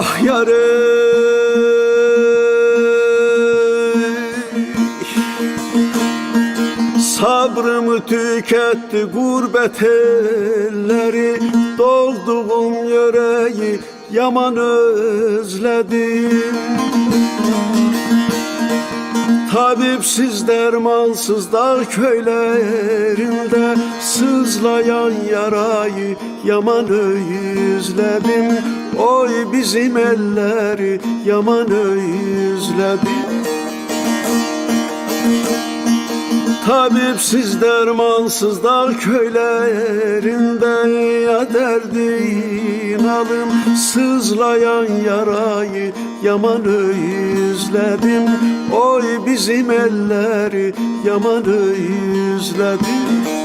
Ah yarım Sabrımı tüketti gurbet elleri Dolduğum yüreği yaman özledim Tabipsiz dermansız dağ köylerinde Sızlayan yarayı yaman özledim Oy bizim elleri yaman özledim Tabipsiz dermansız dağ köylerinde ya derdin alım. Sızlayan yarayı yaman özledim Oy bizim elleri yaman özledim